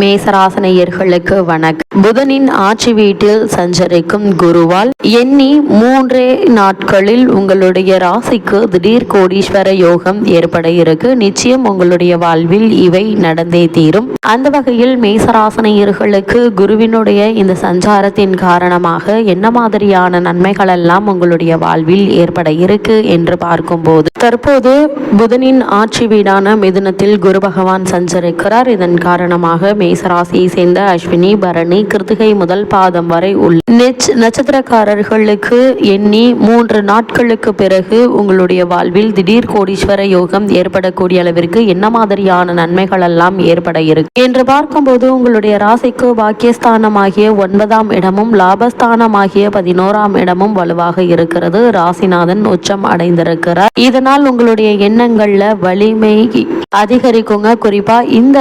மேசராசனையர்களுக்கு வணக்கம். புதனின் ஆட்சி வீட்டில் சஞ்சரிக்கும் குருவால் எண்ணி மூன்றே நாட்களில் உங்களுடைய ராசிக்கு திடீர் கோடீஸ்வர யோகம் ஏற்பட இருக்கு. நிச்சயம் உங்களுடைய வாழ்வில் இவை நடந்தே தீரும். அந்த வகையில் மேசராசனையர்களுக்கு குருவினுடைய இந்த சஞ்சாரத்தின் காரணமாக என்ன மாதிரியான நன்மைகள் எல்லாம் உங்களுடைய வாழ்வில் ஏற்பட இருக்கு என்று பார்க்கும்போது தற்போது புதனின் ஆட்சி வீடான மிதுனத்தில் குரு பகவான் சஞ்சரிக்கிறார். இதன் காரணமாக மேசராசியை சேர்ந்த அஸ்வினி பரணி கிருத்திகை முதல் பாதம் வரை உள்ள நெச் நட்சத்திரக்காரர்களுக்கு எண்ணி மூன்று நாட்களுக்கு பிறகு உங்களுடைய வாழ்வில் திடீர் கோடீஸ்வர யோகம் ஏற்படக்கூடிய அளவிற்கு என்ன மாதிரியான நன்மைகள் எல்லாம் ஏற்பட இருக்கு? என்று பார்க்கும்போது உங்களுடைய ராசிக்கு பாக்கியஸ்தானமாகிய ஒன்பதாம் இடமும் லாபஸ்தானமாகிய பதினோராம் இடமும் வலுவாக இருக்கிறது. ராசிநாதன் உச்சம் அடைந்திருக்கிறார். இதனால் உங்களுடைய எண்ணங்கள்ல வலிமை அதிகரிக்குங்க. குறிப்பா இந்த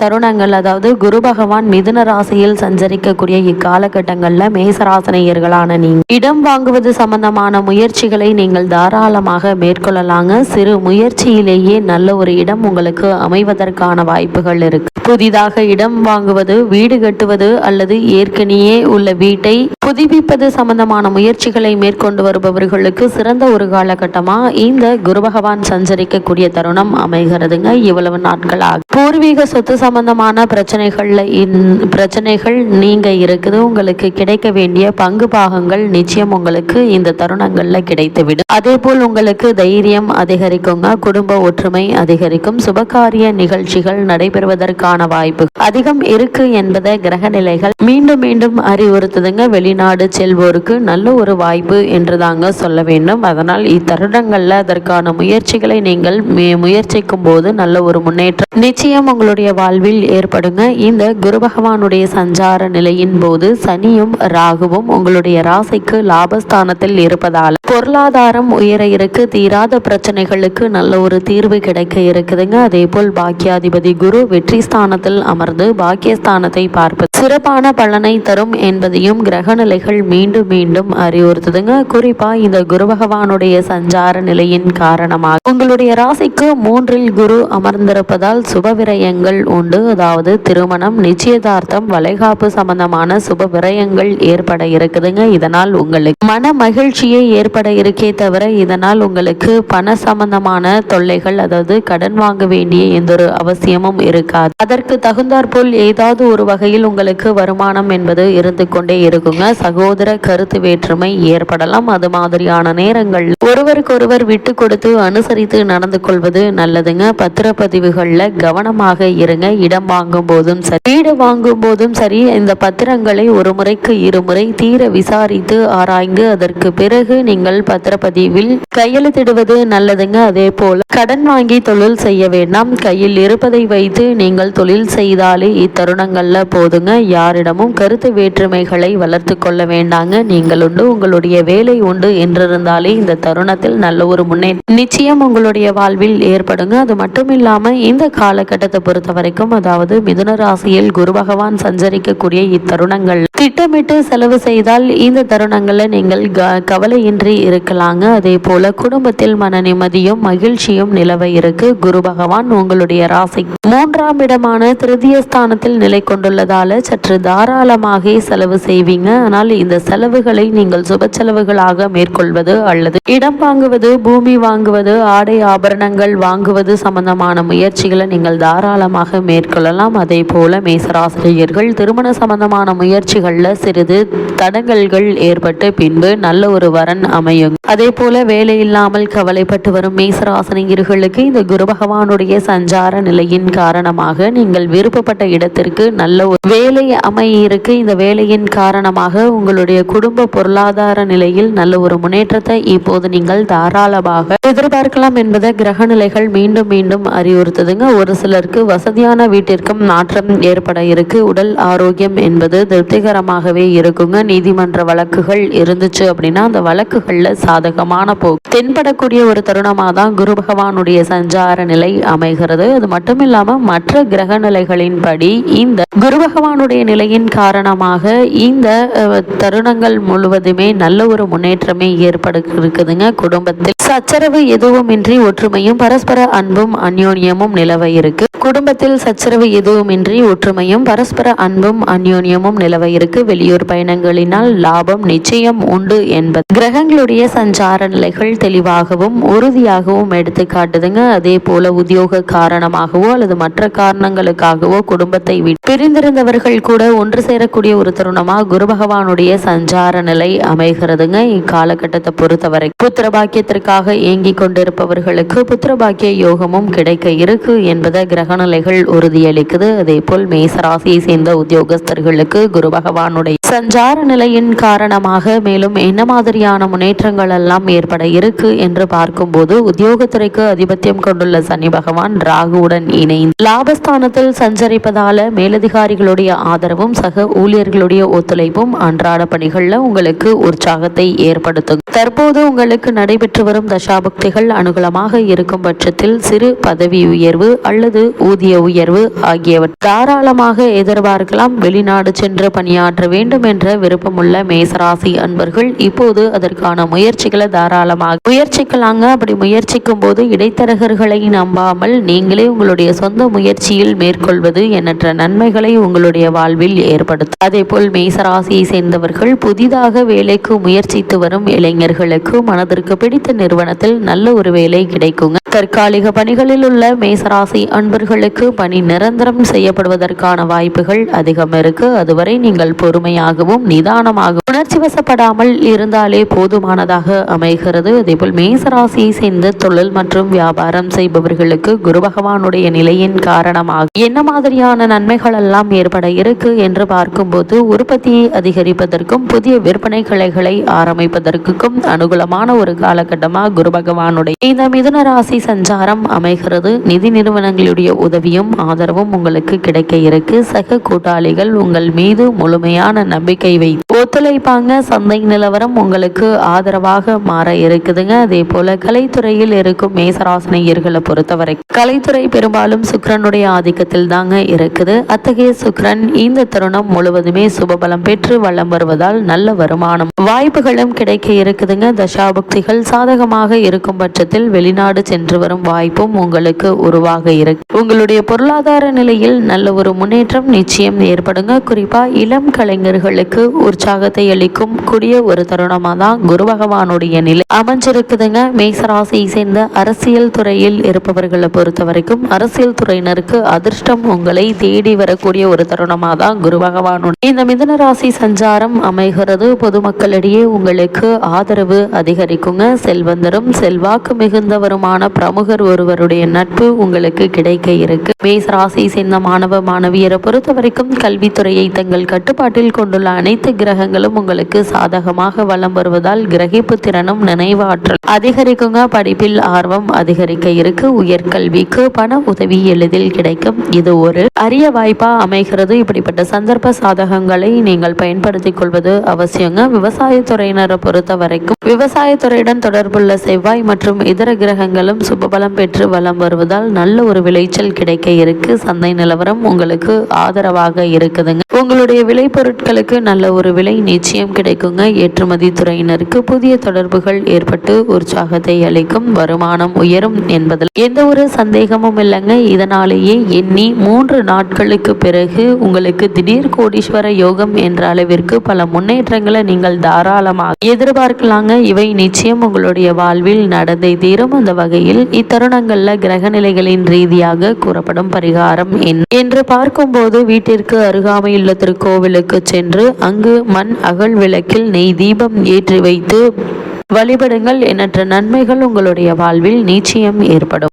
தருணங்கள் அதாவது குரு பகவான் மிதுன ராசியில் சஞ்சரிக்கக்கூடிய இக்காலகட்டங்கள்ல மேசராசனையர்களான நீங்க. இடம் வாங்குவது சம்பந்தமான முயற்சிகளை நீங்கள் தாராளமாக மேற்கொள்ளலாங்க. சிறு முயற்சியிலேயே நல்ல ஒரு இடம் உங்களுக்கு அமைவதற்கான வாய்ப்புகள் இருக்கு. புதிதாக இடம் வாங்குவது வீடு கட்டுவது அல்லது ஏற்கனவே உள்ள வீட்டை புதுப்பிப்பது சம்பந்தமான முயற்சிகளை மேற்கொண்டு வருபவர்களுக்கு சிறந்த ஒரு காலகட்டமா இந்த குரு பகவான் சஞ்சரிக்கக்கூடிய தருணம் அமைகிறதுங்க. இவ்வளவு நாட்கள் ஆகும் பூர்வீக சொத்து சம்பந்தமான பிரச்சனைகள்ல இன்- பிரச்சனைகள் நீங்க இருக்குது உங்களுக்கு கிடைக்க வேண்டிய பங்கு பாகங்கள் நிச்சயம் உங்களுக்கு இந்த தருணங்கள்ல கிடைத்துவிடும். அதே போல் உங்களுக்கு தைரியம் அதிகரிக்குங்க குடும்ப ஒற்றுமை அதிகரிக்கும் சுபகாரிய நிகழ்ச்சிகள் நடைபெறுவதற்கான வாய்ப்பு அதிகம் இருக்கு என்பதை கிரக நிலைகள் மீண்டும் மீண்டும் அறிவுறுத்துதுங்க. வெளிநாடு செல்வோருக்கு நல்ல ஒரு வாய்ப்பு என்று தாங்க சொல்ல வேண்டும். அதனால் இத்தருணங்கள்ல அதற்கான முயற்சிகளை நீங்கள் முயற்சிக்கும் போது நல்ல ஒரு முன்னேற்றம். நிச்சயம் உங்களுடைய வாழ்வில் ஏற்படுங்க. இந்த குரு பகவானுடைய சஞ்சார நிலையின் போது சனியும் ராகுவும் உங்களுடைய ராசிக்கு லாபஸ்தானத்தில் இருப்பதால் பொருளாதாரம் உயர இருக்கு. தீராத பிரச்சனைகளுக்கு நல்ல ஒரு தீர்வு கிடைக்க இருக்குதுங்க. அதே போல் பாக்கியாதிபதி குரு வெற்றி ஸ்தானத்தில் அமர்ந்து பாக்கியஸ்தானத்தை பார்ப்பது சிறப்பான பலனை தரும் என்பதையும் கிரக நிலைகள் மீண்டும் மீண்டும் அறிவுறுத்துதுங்க. குறிப்பா இந்த குரு பகவானுடைய சஞ்சார நிலையின் காரணமாக உங்களுடைய ராசிக்கு மூன்றில் குரு அமர்ந்திருப்பதால் சுப விரயங்கள் உண்டு. அதாவது திருமணம் நிச்சயதார்த்தம் வளைகாப்பு சம்பந்தமான சுப விரயங்கள் ஏற்பட இருக்குதுங்க. இதனால் உங்களுக்கு மன மகிழ்ச்சியை ஏற்பட இருக்கே தவிர இதனால் உங்களுக்கு பண சம்பந்தமான தொல்லைகள் அதாவது கடன் வாங்க வேண்டிய எந்த ஒரு அவசியமும் இருக்காது. அதற்கு தகுந்தாற்போல் ஏதாவது ஒரு வகையில் உங்களுக்கு வருமானம் என்பது இருந்து கொண்டே இருக்குங்க. சகோதர கருத்து வேற்றுமை ஏற்படலாம். அது மாதிரியான நேரங்கள் ஒருவருக்கொருவர் விட்டு கொடுத்து அனுசரித்து நடந்து கொள்வது நல்லதுங்க. பத்து பத்திரப்பதிவுகளில் கவனமாக இருங்க. இடம் வாங்கும் போதும் சரி. வீடு வாங்கும் போதும் சரி இந்த பத்திரங்களை ஒரு முறைக்கு இருமுறை தீர விசாரித்து ஆராய்ந்து அதற்கு பிறகு நீங்கள் பத்திரப்பதிவில் கையெழுத்திடுவது நல்லதுங்க. அதே போல கடன் வாங்கி தொழில் செய்ய வேண்டாம். கையில் இருப்பதை வைத்து நீங்கள் தொழில் செய்தாலே இத்தருணங்கள்ல போதுங்க. யாரிடமும் கருத்து வேற்றுமைகளை வளர்த்து கொள்ள வேண்டாங்க. நீங்கள் உண்டு உங்களுடைய வேலை உண்டு என்றிருந்தாலே இந்த தருணத்தில் நல்ல ஒரு முன்னேற்றம் நிச்சயம் உங்களுடைய வாழ்வில் ஏற்படுங்க. அது மட்டும் இல்லாம இந்த காலகட்டத்தை பொறுத்த வரைக்கும் அதாவது மிதுன ராசியில் குரு பகவான் சஞ்சரிக்கக்கூடிய இத்தருணங்கள். திட்டமிட்டு செலவு செய்தால் இந்த தருணங்களை நீங்கள் கவலையின்றி இருக்கலாங்க. அதே போல குடும்பத்தில் மன நிம்மதியும் மகிழ்ச்சியும் நிலவ இருக்கு. குரு பகவான் உங்களுடைய ராசி. மூன்றாம் இடமான திருதிய ஸ்தானத்தில் நிலை கொண்டுள்ளதால சற்று தாராளமாக செலவு செய்வீங்க. ஆனால் இந்த செலவுகளை நீங்கள் சுப செலவுகளாக மேற்கொள்வது அல்லது இடம் வாங்குவது பூமி வாங்குவது ஆடை ஆபரணங்கள் வாங்குவது சம்பந்தமான முயற்சிகளை நீங்கள் தாராளமாக மேற்கொள்ளலாம். அதே போல மேசராசிரியர்கள் திருமண சம்பந்தமான முயற்சிகளில் சிறிது தடங்கல்கள் ஏற்பட்டு பின்பு நல்ல ஒரு வரன் அமையும். அதே போல வேலை இல்லாமல் கவலைப்பட்டு வரும் மேசராசினியர்களுக்கு இந்த குரு பகவானுடைய சஞ்சார நிலையின் காரணமாக நீங்கள் விருப்பப்பட்ட இடத்திற்கு நல்ல ஒரு வேலை அமையிருக்கு இந்த வேலையின் காரணமாக உங்களுடைய குடும்ப பொருளாதார நிலையில் நல்ல ஒரு முன்னேற்றத்தை இப்போது நீங்கள் தாராளமாக எதிர்பார்க்கலாம் என்பதை கிரக நிலைகள் மீண்டும் மீண்டும் அறிவுறுத்துதுங்க. ஒரு சிலருக்கு வசதியான வீட்டிற்கும் நாற்றம் ஏற்பட இருக்கு. உடல் ஆரோக்கியம் என்பது திருப்திகரமாகவே இருக்குங்க. நீதிமன்ற வழக்குகள் இருந்துச்சு அப்படின்னா அந்த வழக்குகள்ல சாதகமான போக்கு தென்படக்கூடிய ஒரு தருணமாக தான் குரு பகவானுடைய சஞ்சார நிலை அமைகிறது. அது மட்டும் இல்லாம மற்ற கிரக நிலைகளின்படி இந்த குரு பகவானுடைய நிலையின் காரணமாக இந்த தருணங்கள் முழுவதுமே நல்ல ஒரு முன்னேற்றமே ஏற்பட இருக்குதுங்க குடும்பத்தில் சச்சரவு எதுவுமின்றி ஒற்றுமையும் பரஸ்பர அன்பும் அன் அந்யோன்யமும் நிலவ இருக்கு. குடும்பத்தில் சச்சரவு எதுவுமின்றி ஒற்றுமையும் பரஸ்பர அன்பும் அந்யோன்யமும் நிலவ இருக்கு. வெளியூர் பயணங்களினால் லாபம் நிச்சயம் உண்டு என்பது. கிரகங்களுடைய சஞ்சார நிலைகள் தெளிவாகவும் உறுதியாகவும் எடுத்து காட்டுதுங்க. அதே போல உத்தியோக காரணமாகவோ அல்லது மற்ற காரணங்களுக்காகவோ குடும்பத்தை விட்டு பிரிந்திருந்தவர்கள் கூட ஒன்று சேரக்கூடிய ஒரு தருணமா குரு பகவானுடைய சஞ்சார நிலை அமைகிறதுங்க. இக்காலகட்டத்தை பொறுத்தவரை புத்திர பாக்கியத்திற்காக இயங்கிக் கொண்டிருப்பவர்களுக்கு புத்திர பாக்கிய யோகமும் கிடைக்க இருக்கு என்பதை கிரகநிலைகள் உறுதியளிக்குது. அதே போல் மேசராசியை சேர்ந்த உத்தியோகஸ்தர்களுக்கு குரு பகவானுடைய சஞ்சார நிலையின் காரணமாக மேலும் என்ன மாதிரியான முன்னேற்றங்கள் எல்லாம் ஏற்பட இருக்கு என்று பார்க்கும்போது உத்தியோகத்துறைக்கு அதிபத்தியம் கொண்டுள்ள சனி பகவான் ராகுவுடன் இணைந்து லாபஸ்தானத்தில் சஞ்சரிப்பதால மேலதிகாரிகளுடைய ஆதரவும் சக ஊழியர்களுடைய ஒத்துழைப்பும் அன்றாட பணிகள்ல உங்களுக்கு உற்சாகத்தை ஏற்படுத்தும். தற்போது உங்களுக்கு நடைபெற்று வரும் தசாபக்திகள் அனுகூலமாக இருக்கும் பட்சத்தில் சிறு பதவி உயர்வு அல்லது ஊதிய உயர்வு ஆகியவற்றை தாராளமாக எதிர்பார்க்கலாம். வெளிநாடு சென்று பணியாற்ற வேண்டும் என்ற விருப்பமுள்ள மேசராசி அன்பர்கள் இப்போது அதற்கான முயற்சிகளை தாராளமாக முயற்சிக்கலாங்க. அப்படி முயற்சிக்கும் போது இடைத்தரகர்களை நம்பாமல் நீங்களே உங்களுடைய சொந்த முயற்சியில் மேற்கொள்வது எண்ணற்ற நன்மைகளை உங்களுடைய வாழ்வில் ஏற்படுத்தும். அதே போல் மேசராசியை சேர்ந்தவர்கள் புதிதாக வேலைக்கு முயற்சித்து வரும் இளைஞர்களுக்கு மனதிற்கு பிடித்த நிறுவனத்தில் நல்ல ஒரு வேலை கிடைக்குங்க. தற்காலிக பணிகளில் உள்ள மேசராசி அன்பர்களுக்கு பணி நிரந்தரம் செய்யப்படுவதற்கான வாய்ப்புகள் அதிகம் இருக்கு. அதுவரை நீங்கள் பொறுமையாகவும் நிதானமாகவும் உணர்ச்சி வசப்படாமல் இருந்தாலே போதுமானதாக அமைகிறது. அதேபோல் மேசராசியை சேர்ந்த தொழில் மற்றும் வியாபாரம் செய்பவர்களுக்கு குரு பகவானுடைய நிலையின் காரணமாக என்ன மாதிரியான நன்மைகள் எல்லாம் ஏற்பட இருக்கு என்று பார்க்கும்போது உற்பத்தியை அதிகரிப்பதற்கும் புதிய விற்பனை கிளைகளை ஆரம்பிப்பதற்கும் அனுகூலமான ஒரு காலகட்டமாக குரு பகவானுடைய இந்த மிதுன ராசி சஞ்சாரம் அமைகிறது. நிதி நிறுவனங்களுடைய உதவியும் ஆதரவும் உங்களுக்கு கிடைக்க இருக்கு. சக கூட்டாளிகள் உங்கள் மீது முழுமையான நம்பிக்கை வை ஒத்துழைப்பாங்க. சந்தை நிலவரம் உங்களுக்கு ஆதரவாக மாற இருக்குதுங்க. அதே போல கலைத்துறையில் இருக்கும் மேசராசனையர்களை பொறுத்தவரை கலைத்துறை பெரும்பாலும் சுக்கரனுடைய ஆதிக்கத்தில் தாங்க இருக்குது. அத்தகைய சுக்கரன் இந்த தருணம் முழுவதுமே சுபபலம் பெற்று வளம் வருவதால் நல்ல வருமானம் வாய்ப்புகளும் கிடைக்க இருக்குதுங்க. தசாபக்திகள் சாதகமாக இருக்கும் பட்சத்தில் வெளிநாடு சென்று வரும் வாய்ப்பும் உங்களுக்கு உருவாக இருக்கு உங்களுடைய பொருளாதார நிலையில் நல்ல ஒரு முன்னேற்றம் நிச்சயம் ஏற்படுங்க. குறிப்பா இளம் கலைஞர்களுக்கு உற்சாகத்தை அளிக்கும் கூடிய ஒரு தருணமா தான் குரு பகவானுடைய நிலை அமைஞ்சிருக்குதுங்க. மேசராசியை சேர்ந்த அரசியல் துறையில் இருப்பவர்களை பொறுத்த வரைக்கும் அரசியல் துறையினருக்கு அதிர்ஷ்டம் உங்களை தேடி வரக்கூடிய ஒரு தருணமா தான் குரு பகவானுடைய இந்த மிதன ராசி சஞ்சாரம் அமைகிறது. பொதுமக்களிடையே உங்களுக்கு ஆதரவு அதிகரிக்குங்க. செல்வந்தரும் செல்வாக்கு மிகுந்தவருமான பிரமுகர் ஒருவருடைய நட்பு உங்களுக்கு கிடைக்க இருக்கு. மேச ராசியை சேர்ந்த மாணவ மாணவியரை பொறுத்த வரைக்கும் கல்வித்துறையை தங்கள் கட்டுப்பாட்டில் கொண்டுள்ள அனைத்து கிரகங்களும் உங்களுக்கு சாதகமாக வலம் வருவதால் கிரகிப்பு திறனும் நினைவாற்றல் அதிகரிக்குங்க. படிப்பில் ஆர்வம் அதிகரிக்க இருக்கு. உயர்கல்விக்கு பண உதவி எளிதில் கிடைக்கும். இது ஒரு அரிய வாய்ப்பா அமைகிறது. இப்படிப்பட்ட சந்தர்ப்ப சாதகங்களை நீங்கள் பயன்படுத்திக் கொள்வது அவசியங்க. விவசாயத்துறையினரை பொறுத்த வரைக்கும் விவசாயத்துறையுடன் தொடர்புள்ள செவ்வாய் மற்றும் இதர கிரகங்களும் சுபபலம் பெற்று வளம் நிலவரம் வருவதால் நல்ல ஒரு விளைச்சல் கிடைக்க இருக்கு. சந்தை நிலவரம் உங்களுக்கு ஆதரவாக இருக்குதுங்க. உங்களுடைய விளைபொருட்களுக்கு நல்ல ஒரு விலை நிச்சயம் கிடைக்குங்க. ஏற்றுமதி துறையினருக்கு புதிய தொடர்புகள் ஏற்பட்டு உற்சாகத்தை அளிக்கும் வருமானம் உயரும் என்பதில் எந்த ஒரு சந்தேகமும் இல்லைங்க. இதனாலேயே எண்ணி மூன்று நாட்களுக்கு பிறகு உங்களுக்கு திடீர் கோடீஸ்வர யோகம் என்ற அளவிற்கு பல முன்னேற்றங்களை நீங்கள் தாராளமாக எதிர்பார்க்கலாங்க. இவை நிச்சயம் உங்களுடைய வாழ்வில் நடந்தே தீரும். அந்த வகையில் இத்தருணங்கள்ல கிரக நிலைகளின் ரீதியாக கூறப்படும் பரிகாரம் என்று பார்க்கும்போது வீட்டிற்கு அருகாமையுள்ள திருக்கோவிலுக்கு சென்று அங்கு மண் அகல் விளக்கில் நெய் தீபம் ஏற்றி வைத்து வழிபடுங்கள். எண்ணற்ற நன்மைகள் உங்களுடைய வாழ்வில் நிச்சயம் ஏற்படும்.